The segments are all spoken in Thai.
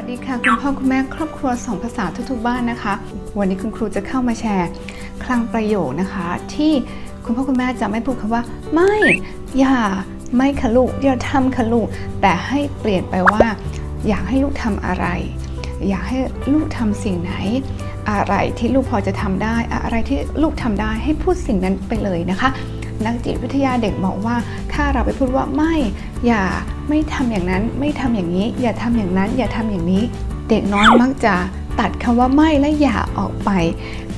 วัสดีค่ะ คุณพ่อคุณแม่ครอบครัวสองภาษาทุกๆบ้านนะคะ วันนี้คุณครูจะเข้ามาแชร์คลังประโยคนะคะ ที่คุณพ่อคุณแม่จะไม่พูดคำว่า ไม่ อย่า ไม่ค่ะลูกอย่าทำค่ะลูกแต่ให้เปลี่ยนไปว่า อยากให้ลูกทำอะไร อยากให้ลูกทำสิ่งไหน อะไรที่ลูกพอจะทำได้ อะไรที่ลูกทำได้ให้พูดสิ่งนั้นไปเลยนะคะนักจิตวิทยาเด็กบอกว่า ถ้าเราไปพูดว่าไม่อย่าไม่ทำอย่างนั้นไม่ทำอย่างนี้ อย่าทำอย่างนั้น อย่าทำอย่างนี้ เด็กน้อยมักจะตัดคำว่าไม่และอย่าออกไป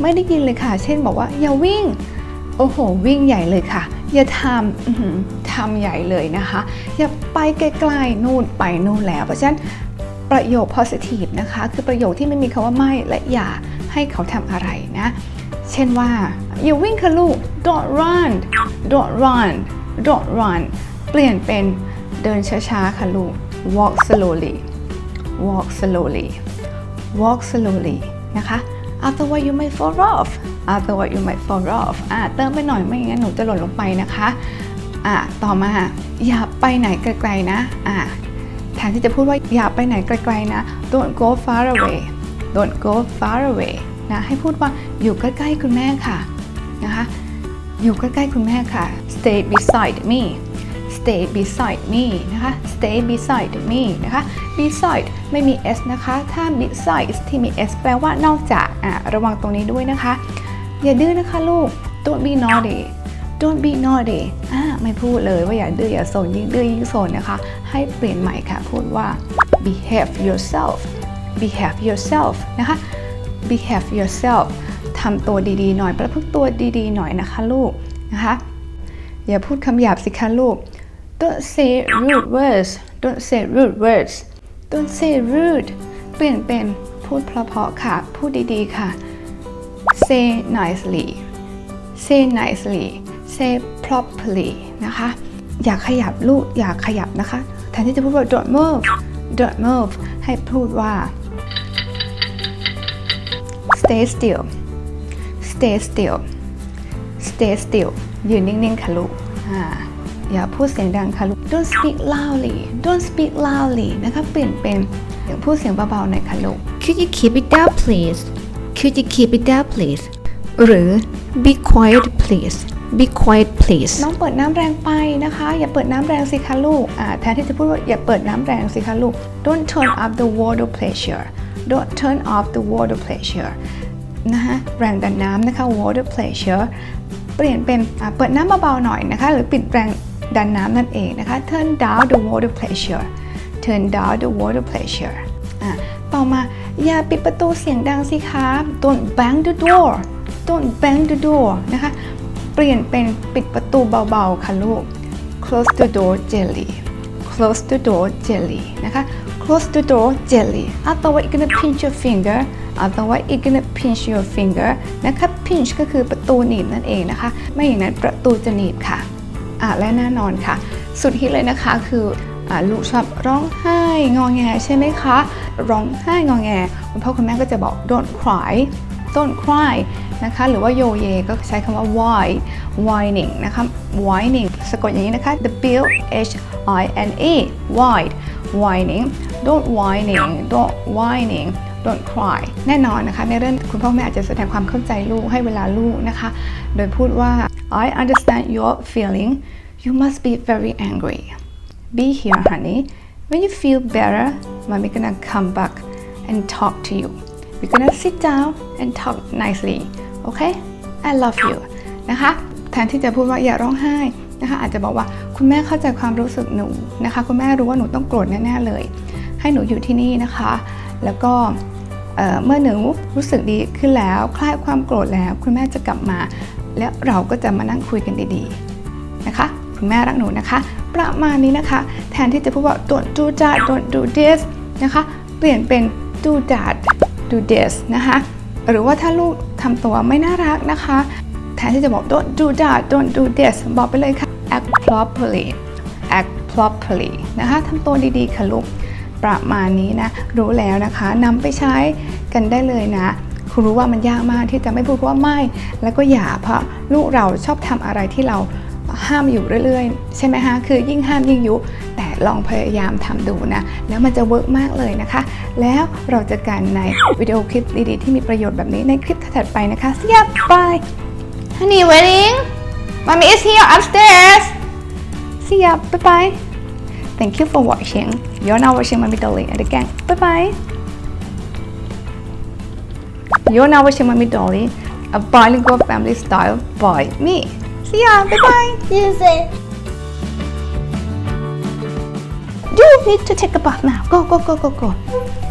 ไม่ได้ยินเลยค่ะ เช่นบอกว่าอย่าวิ่ง โอ้โห วิ่งใหญ่เลยค่ะ อย่าทำทำใหญ่เลยนะคะ อย่าไปไกลๆนู่นไปนู่นแล้วเพราะฉะนั้นประโยค positive นะคะ คือประโยคที่ไม่มีคำว่าไม่และอย่าให้เขาทำอะไรนะ เช่นว่าอย่าวิ่งค่ะลูก don't run don't run don't run เปลี่ยนเป็นเดินช้าๆ ค่ะลูก walk slowly walk slowly walk slowly นะคะ otherwise you might fall off otherwise you might fall off อ่าเติมไปหน่อยไม่งั้นหนูจะหล่นลงไปนะคะอ่าต่อมาอย่าไปไหนไกลๆนะอ่าแทนที่จะพูดว่าอย่าไปไหนไกลๆนะ don't go far away don't go far away นะให้พูดว่าอยู่ใกล้ๆคุณแม่ค่ะนะคะ อยู่ใกล้ๆคุณแม่ค่ะ stay beside me stay beside me นะคะ stay beside me นะคะ beside ไม่มี s นะคะ ถ้า beside ที่มี s แปลว่านอกจากอะระวังตรงนี้ด้วยนะคะ อย่าดื้อนะคะลูก don't be naughty don't be naughty อ่าไม่พูดเลยว่าอย่าดื้ออย่าโซนยิ่งดื้อยิ่งโซนนะคะ ให้เปลี่ยนใหม่ค่ะ พูดว่า behave yourself behave yourself นะคะ behave yourself ทำตัวดีๆหน่อย ประพฤติตัวดีๆหน่อยนะคะลูกนะคะ อย่าพูดคำหยาบสิคะลูก don't say rude words don't say rude words don't say rude เปลี่ยนเป็นพูดเพราะๆค่ะ พูดดีๆค่ะ say nicely say nicely say properly นะคะ อย่าขยับลูก อย่าขยับนะคะ แทนที่จะพูดว่า don't move don't move ให้พูดว่า stay still stay still stay still ยืนนิ่งๆค่ะลูกอ่าอย่าพูดเสียงดังค่ะลูก don't speak loudly don't speak loudly นะคะเปลี่ยนเป็นเสียงพูดเสียงเบาๆหน่อยค่ะลูก Could you keep it down, please? Could you keep it down, please? หรือ Be quiet, please. Be quiet, please. น้องเปิดน้ำแรงไปนะคะ อย่าเปิดน้ำแรงสิคะลูกอ่าแทนที่จะพูดว่าอย่าเปิดน้ำแรงสิคะลูก don't turn up the water pressure don't turn off the water pressure นะคะแรงดันน้ำนะคะ water pressure เปลี่ยนเป็นเปิดน้ำเบาๆหน่อยนะคะ หรือปิดแรงดันน้ำนั่นเองนะคะ turn down the water pressure turn down the water pressure ต่อมาอย่าปิดประตูเสียงดังสิคะ don't bang the door don't bang the door นะคะ เปลี่ยนเป็นปิดประตูเบาๆค่ะลูก close the door gently close the door gently นะคะ close the door gently otherwise you're gonna pinch your finger otherwise you're gonna pinch your finger นะคะ pinch ก็คือประตูหนีบนั่นเองนะคะ ไม่อย่างนั้นประตูจะหนีบค่ะอะและแน่นอนค่ะ สุดฮิตเลยนะคะคืออลูกชอบร้องไห้งอแงใช่ไหมคะ ร้องไห้งอแงคุณพ่อคุณแม่ก็จะบอก don't cry don't cry นะคะหรือว่าโยเยก็ใช้คำว่า whine whining นะคะ whining สะกดอย่างนี้นะคะ w h i n e whine whining don't whining don't whining don't cry แน่นอนนะคะในเรื่องคุณพ่อแม่อาจจะแสดงความเข้าใจลูกให้เวลาลูกนะคะ โดยพูดว่า I understand your feeling you must be very angry be here honey when you feel better mommy gonna come back and talk to you we're gonna sit down and talk nicely okay I love you นะคะแทนที่จะพูดว่าอย่าร้องไห้นะคะอาจจะบอกว่าคุณแม่เข้าใจความรู้สึกหนูนะคะ คุณแม่รู้ว่าหนูต้องโกรธแน่ๆเลย ให้หนูอยู่ที่นี่นะคะ แล้วก็เมื่อหนูรู้สึกดีขึ้นแล้ว คลายความโกรธแล้ว คุณแม่จะกลับมา แล้วเราก็จะมานั่งคุยกันดีๆนะคะ คุณแม่รักหนูนะคะ ประมาณนี้นะคะ แทนที่จะพูดว่า don't do that don't do this นะคะ เปลี่ยนเป็น do that do this นะคะ หรือว่าถ้าลูกทำตัวไม่น่ารักนะคะ แทนที่จะบอก don't do that don't do this บอกไปเลยค่ะ act properly act properly นะคะทำตัวดีๆค่ะลูก ประมาณนี้นะ รู้แล้วนะคะนำไปใช้กันได้เลยนะคุณรู้ว่ามันยากมากที่จะไม่พูดว่าไม่ แล้วก็อย่าเพราะลูกเราชอบทำอะไรที่เราห้ามอยู่เรื่อยๆ ใช่ไหมฮะคือยิ่งห้ามยิ่งยุ แต่ลองพยายามทำดูนะ แล้วมันจะเวิร์กมากเลยนะคะ แล้วเราจะกันในวิดีโอคลิปดีๆ ที่มีประโยชน์แบบนี้ในคลิปถัดไปนะคะ See ya bye Honey waiting Mommy is here upstairs See ya bye bye Thank you for watching. You're now watching Mommy Dolly and the gang. Bye bye You're now watching Mommy Dolly a bilingual family style by me. See ya. Bye bye You say You need to take a bath now. Go, go, go, go, go.